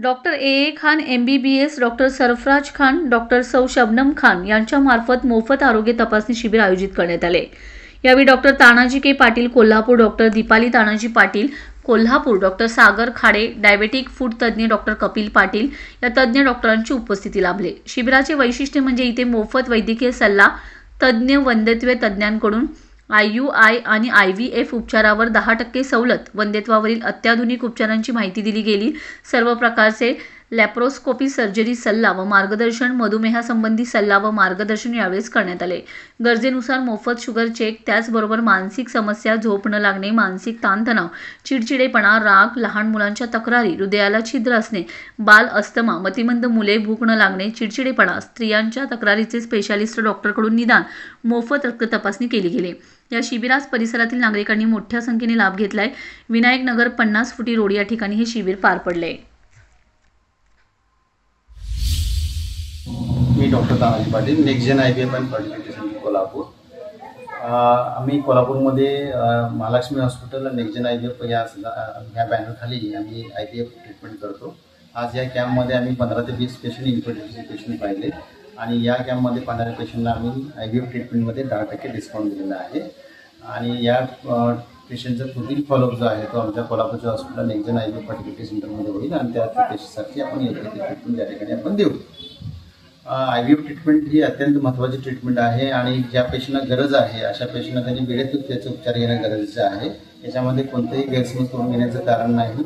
Doctor A A Khan M B B S doctor Sarfaraz Khan doctor सौ शबनम खान यांच्यामार्फत मोफत आरोग्य तपासणी शिबिर आयोजित करण्यात आले. यावेळी doctor Tanaji K Patil Kolhapur doctor Deepali Tanaji Patil Kolhapur doctor Sagar Khade diabetic food तज्ज्ञ डॉक्टर कपिल पाटील या तज्ज्ञ डॉक्टरांची उपस्थिती लाभले. शिबिराचे वैशिष्ट्य म्हणजे इथे मोफत वैद्यकीय सल्ला तज्ज्ञ वंदत्वे तज्ज्ञांकडून आय यू आय आणि आय व्ही एफ उपचारावर दहा टक्के सवलत. वंदेत्वावरील अत्याधुनिक उपचारांची माहिती दिली गेली. सर्व प्रकारचे लॅप्रोस्कोपी सर्जरी सल्ला व मार्गदर्शन मधुमेहासंबंधी सल्ला व मार्गदर्शन यावेळेस करण्यात आले. गरजेनुसार मोफत शुगर चेक त्याचबरोबर मानसिक समस्या झोप न लागणे मानसिक ताणतणाव चिडचिडेपणा राग लहान मुलांच्या तक्रारी हृदयाला छिद्र असणे बाल अस्तमा मतिमंद मुले भूक न लागणे चिडचिडेपणा स्त्रियांच्या तक्रारीचे स्पेशालिस्ट डॉक्टरकडून निदान मोफत रक्त तपासणी केली गेली. या शिबिरास परिसरातील नागरिकांनी मोठ्या संख्येने लाभ घेतलाय. विनायक नगर पन्नास फुटी रोड या ठिकाणी हे शिबिर पार पडले. मी doctor Tanaji Patil next gen I B F and fertility centre Kolhapur. आम्ही कोल्हापूरमध्ये Mahalaxmi hospital next gen I B F या ह्या बॅनरखाली आम्ही आय बी एफ ट्रीटमेंट करतो. आज या कॅम्पमध्ये आम्ही पंधरा ते वीस पेशंट इन्फर्टिलिटी पेशंट पाहिले. आणि या कॅम्पमध्ये पाहणाऱ्या पेशंटला आम्ही आय बी एफ ट्रीटमेंटमध्ये दहा टक्के डिस्काउंट दिलेला आहे. आणि या पेशंटचा पुढील फॉलोअप जो आहे तो आमच्या कोल्हापूरच्या hospital next I B F fertility सेंटरमध्ये होईल. आणि त्या पेशंटसाठी आपण योग्य ट्रीटमेंट त्या ठिकाणी आपण देऊ. आय व्ही एफ ट्रीटमेंट ही अत्यंत महत्त्वाची ट्रीटमेंट आहे आणि ज्या पेशंटला गरज आहे अशा पेशंटला त्यांनी वेळेत त्याचे उपचार घेणं गरजेचं आहे. याच्यामध्ये कोणतेही गैरसमज करून घेण्याचं कारण नाही.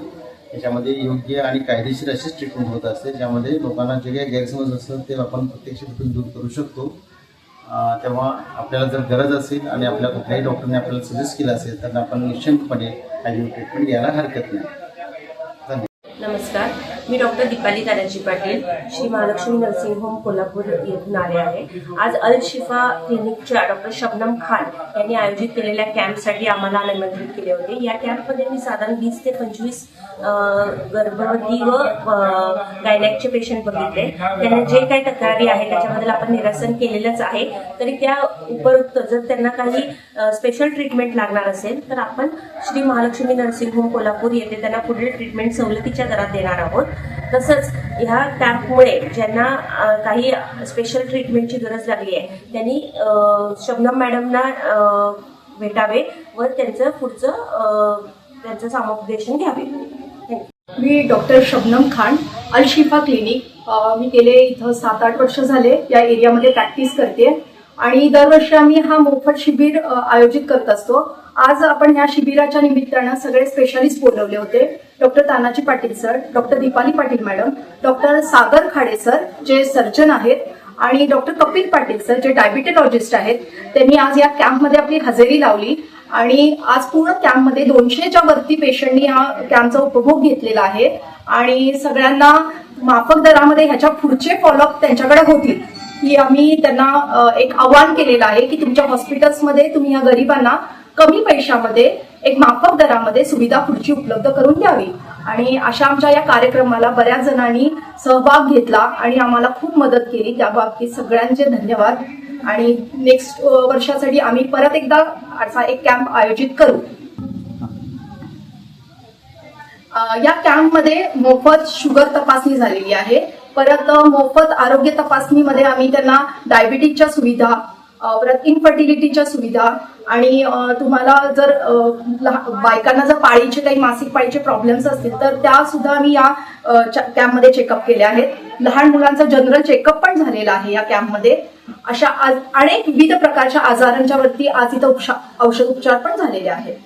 याच्यामध्ये योग्य आणि कायदेशीर अशीच ट्रीटमेंट होत असते ज्यामध्ये लोकांना जे काही गैरसमज असतात ते आपण प्रत्यक्ष तिथून दूर करू शकतो. तेव्हा आपल्याला जर गरज असेल आणि आपल्या कुठल्याही डॉक्टरने आपल्याला सजेस्ट केलं असेल तर आपण निश्चितपणे आय व्ही ट्रीटमेंट घ्यायला हरकत नाही. धन्यवाद. नमस्कार. मी doctor Deepali Tanaji Patil Shri Mahalaxmi nursing home Kolhapur येथून आले आहे. आज अल शिफा क्लिनिकच्या डॉक्टर शबनम खान यांनी आयोजित केलेल्या कॅम्पसाठी आम्हाला निमंत्रित केले होते. या कॅम्पमध्ये मी साधारण वीस ते पंचवीस गर्भवती व गायनॅकचे पेशंट बघितले. त्यांना जे काही तक्रारी आहे त्याच्याबद्दल आपण निरसन केलेलंच आहे. तरी त्या उपरोक्त जर त्यांना काही स्पेशल ट्रीटमेंट लागणार असेल तर आपण श्री महालक्ष्मी नर्सिंग होम कोल्हापूर येथे त्यांना पुढील ट्रीटमेंट सवलतीच्या दरात देणार आहोत. तसंच ह्या कॅम्पमुळे ज्यांना काही स्पेशल ट्रीटमेंटची गरज लागली आहे त्यांनी शबनम मॅडमना भेटावे व त्यांचं पुढचं त्यांचं सामुपदेशन घ्यावे. मी डॉक्टर शबनम खान अल शिफा क्लिनिक मी गेले इथं सात आठ वर्ष झाले. या एरियामध्ये प्रॅक्टिस करते आणि दरवर्षी आम्ही हा मोफत शिबिर आयोजित करत असतो. आज आपण या शिबिराच्या निमित्तानं सगळे स्पेशालिस्ट बोलवले होते. Doctor Tanaji Patil sir doctor Deepali Patil madam doctor Sagar Khade sir जे सर्जन आहेत आणि डॉक्टर कपिल पाटील सर जे डायबिटेलॉजिस्ट आहेत. त्यांनी आज या कॅम्पमध्ये आपली हजेरी लावली. आणि आज पूर्ण कॅम्पमध्ये दोनशेच्या वरती पेशंटनी हा कॅम्पचा उपभोग घेतलेला आहे. आणि सगळ्यांना माफक दरामध्ये ह्याच्या पुढचे फॉलोअप त्यांच्याकडे होतील की आम्ही त्यांना एक आव्हान केलेलं आहे की तुमच्या हॉस्पिटल्समध्ये तुम्ही या गरिबांना कमी पैशामध्ये एक माफक दरामध्ये सुविधा पुढची उपलब्ध करून द्यावी. आणि अशा आमच्या या कार्यक्रमाला बऱ्याच जणांनी सहभाग घेतला आणि आम्हाला खूप मदत केली. त्या बाबतीत सगळ्यांचे धन्यवाद. आणि नेक्स्ट वर्षासाठी आम्ही परत एकदा असा एक कॅम्प आयोजित करू. या कॅम्पमध्ये मोफत शुगर तपासणी झालेली आहे. परत मोफत आरोग्य तपासणीमध्ये आम्ही त्यांना डायबिटीजच्या सुविधा परत इनफर्टिलिटीच्या सुविधा आणि तुम्हाला जर बायकांना जर पाळीचे काही मासिक पाळीचे प्रॉब्लेम्स असतील तर त्या सुद्धा आम्ही या कॅम्पमध्ये चेकअप केले आहेत. लहान मुलांचा जनरल चेकअप पण झालेला आहे या कॅम्पमध्ये अशा आज- अनेक विविध प्रकारच्या आजारांच्या वरती आज इथं औषध उपचार पण झालेले आहेत.